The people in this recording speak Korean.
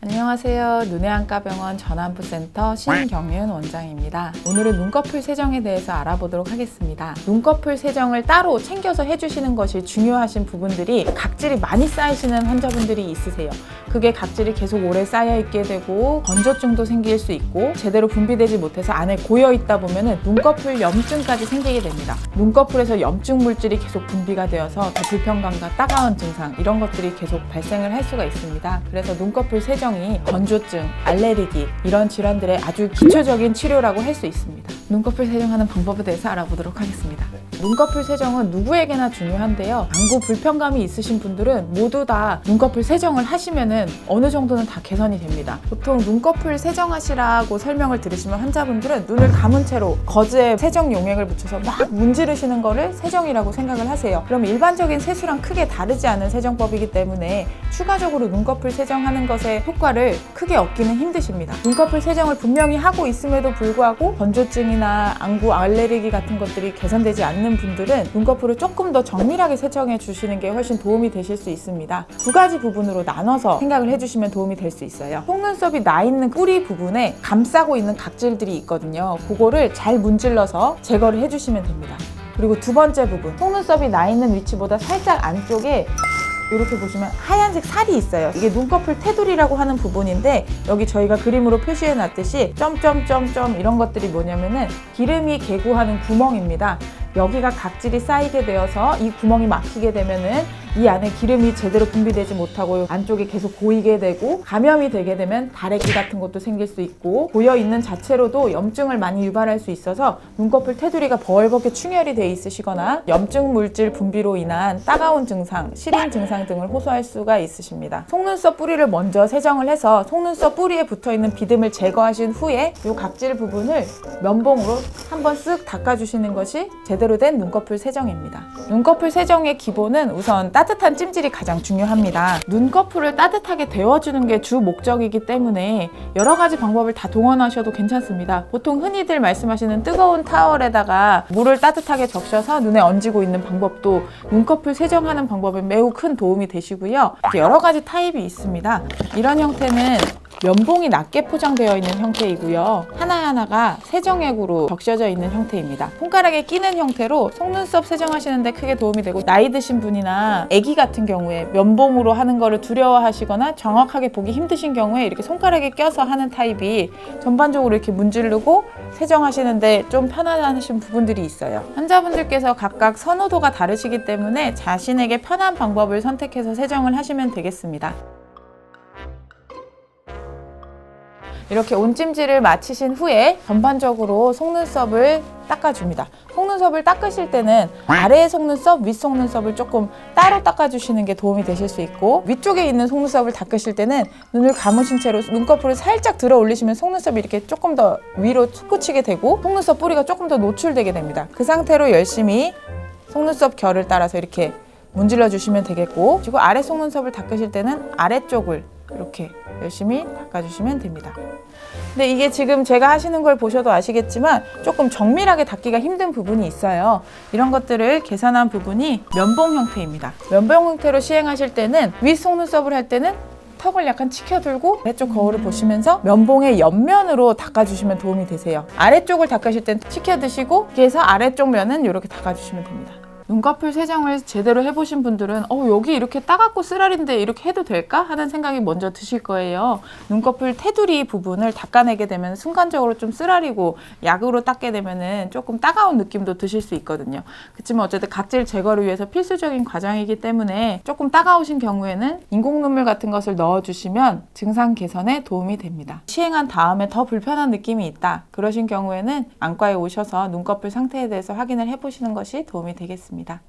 안녕하세요. 눈의 안과병원 전안부센터 신경윤 원장입니다. 오늘은 눈꺼풀 세정에 대해서 알아보도록 하겠습니다. 눈꺼풀 세정을 따로 챙겨서 해주시는 것이 중요하신 부분들이 각질이 많이 쌓이시는 환자분들이 있으세요. 그게 각질이 계속 오래 쌓여 있게 되고 건조증도 생길 수 있고 제대로 분비되지 못해서 안에 고여 있다 보면은 눈꺼풀 염증까지 생기게 됩니다. 눈꺼풀에서 염증 물질이 계속 분비가 되어서 더 불편감과 따가운 증상 이런 것들이 계속 발생을 할 수가 있습니다. 그래서 눈꺼풀 세정 이 건조증, 알레르기 이런 질환들의 아주 기초적인 치료라고 할 수 있습니다. 눈꺼풀 세정하는 방법에 대해서 알아보도록 하겠습니다. 눈꺼풀 세정은 누구에게나 중요한데요. 안구 불편감이 있으신 분들은 모두 다 눈꺼풀 세정을 하시면은 어느 정도는 다 개선이 됩니다. 보통 눈꺼풀 세정하시라고 설명을 들으시면 환자분들은 눈을 감은 채로 거즈에 세정 용액을 묻혀서 막 문지르시는 거를 세정이라고 생각을 하세요. 그럼 일반적인 세수랑 크게 다르지 않은 세정법이기 때문에 추가적으로 눈꺼풀 세정하는 것의 효과를 크게 얻기는 힘드십니다. 눈꺼풀 세정을 분명히 하고 있음에도 불구하고 건조증이 나 안구 알레르기 같은 것들이 개선되지 않는 분들은 눈꺼풀을 조금 더 정밀하게 세정해 주시는 게 훨씬 도움이 되실 수 있습니다. 두 가지 부분으로 나눠서 생각을 해주시면 도움이 될 수 있어요. 속눈썹이 나 있는 뿌리 부분에 감싸고 있는 각질들이 있거든요. 그거를 잘 문질러서 제거를 해주시면 됩니다. 그리고 두 번째 부분, 속눈썹이 나 있는 위치보다 살짝 안쪽에 이렇게 보시면 하얀색 살이 있어요. 이게 눈꺼풀 테두리라고 하는 부분인데 여기 저희가 그림으로 표시해 놨듯이 점점점점 이런 것들이 뭐냐면은 기름이 개구하는 구멍입니다. 여기가 각질이 쌓이게 되어서 이 구멍이 막히게 되면은 이 안에 기름이 제대로 분비되지 못하고 안쪽에 계속 고이게 되고 감염이 되게 되면 다래끼 같은 것도 생길 수 있고 고여 있는 자체로도 염증을 많이 유발할 수 있어서 눈꺼풀 테두리가 벌겋게 충혈이 돼 있으시거나 염증 물질 분비로 인한 따가운 증상, 시린 증상 등을 호소할 수가 있으십니다. 속눈썹 뿌리를 먼저 세정을 해서 속눈썹 뿌리에 붙어 있는 비듬을 제거하신 후에 이 각질 부분을 면봉으로 한번 쓱 닦아주시는 것이 제대로 된 눈꺼풀 세정입니다. 눈꺼풀 세정의 기본은 우선 따뜻한 찜질이 가장 중요합니다. 눈꺼풀을 따뜻하게 데워주는 게 주 목적이기 때문에 여러 가지 방법을 다 동원하셔도 괜찮습니다. 보통 흔히들 말씀하시는 뜨거운 타월에다가 물을 따뜻하게 적셔서 눈에 얹고 있는 방법도 눈꺼풀 세정하는 방법에 매우 큰 도움이 되시고요. 여러 가지 타입이 있습니다. 이런 형태는 면봉이 낮게 포장되어 있는 형태이고요. 하나하나가 세정액으로 적셔져 있는 형태입니다. 손가락에 끼는 형태로 속눈썹 세정하시는데 크게 도움이 되고 나이 드신 분이나 아기 같은 경우에 면봉으로 하는 거를 두려워하시거나 정확하게 보기 힘드신 경우에 이렇게 손가락에 껴서 하는 타입이 전반적으로 이렇게 문지르고 세정하시는데 좀 편안하신 부분들이 있어요. 환자분들께서 각각 선호도가 다르시기 때문에 자신에게 편한 방법을 선택해서 세정을 하시면 되겠습니다. 이렇게 온찜질을 마치신 후에 전반적으로 속눈썹을 닦아줍니다. 속눈썹을 닦으실 때는 아래의 속눈썹, 윗 속눈썹을 조금 따로 닦아주시는 게 도움이 되실 수 있고 위쪽에 있는 속눈썹을 닦으실 때는 눈을 감으신 채로 눈꺼풀을 살짝 들어 올리시면 속눈썹이 이렇게 조금 더 위로 솟구치게 되고 속눈썹 뿌리가 조금 더 노출되게 됩니다. 그 상태로 열심히 속눈썹 결을 따라서 이렇게 문질러 주시면 되겠고 그리고 아래 속눈썹을 닦으실 때는 아래쪽을 이렇게 열심히 닦아주시면 됩니다. 근데 이게 지금 제가 하시는 걸 보셔도 아시겠지만 조금 정밀하게 닦기가 힘든 부분이 있어요. 이런 것들을 계산한 부분이 면봉 형태입니다. 면봉 형태로 시행하실 때는 윗 속눈썹을 할 때는 턱을 약간 치켜들고 아래쪽 거울을 보시면서 면봉의 옆면으로 닦아주시면 도움이 되세요. 아래쪽을 닦으실 땐 치켜드시고 그래서 아래쪽 면은 이렇게 닦아주시면 됩니다. 눈꺼풀 세정을 제대로 해보신 분들은 어 여기 이렇게 따갑고 쓰라린데 이렇게 해도 될까 하는 생각이 먼저 드실 거예요. 눈꺼풀 테두리 부분을 닦아내게 되면 순간적으로 좀 쓰라리고 약으로 닦게 되면은 조금 따가운 느낌도 드실 수 있거든요. 그렇지만 어쨌든 각질 제거를 위해서 필수적인 과정이기 때문에 조금 따가우신 경우에는 인공 눈물 같은 것을 넣어주시면 증상 개선에 도움이 됩니다. 시행한 다음에 더 불편한 느낌이 있다. 그러신 경우에는 안과에 오셔서 눈꺼풀 상태에 대해서 확인을 해보시는 것이 도움이 되겠 습니다.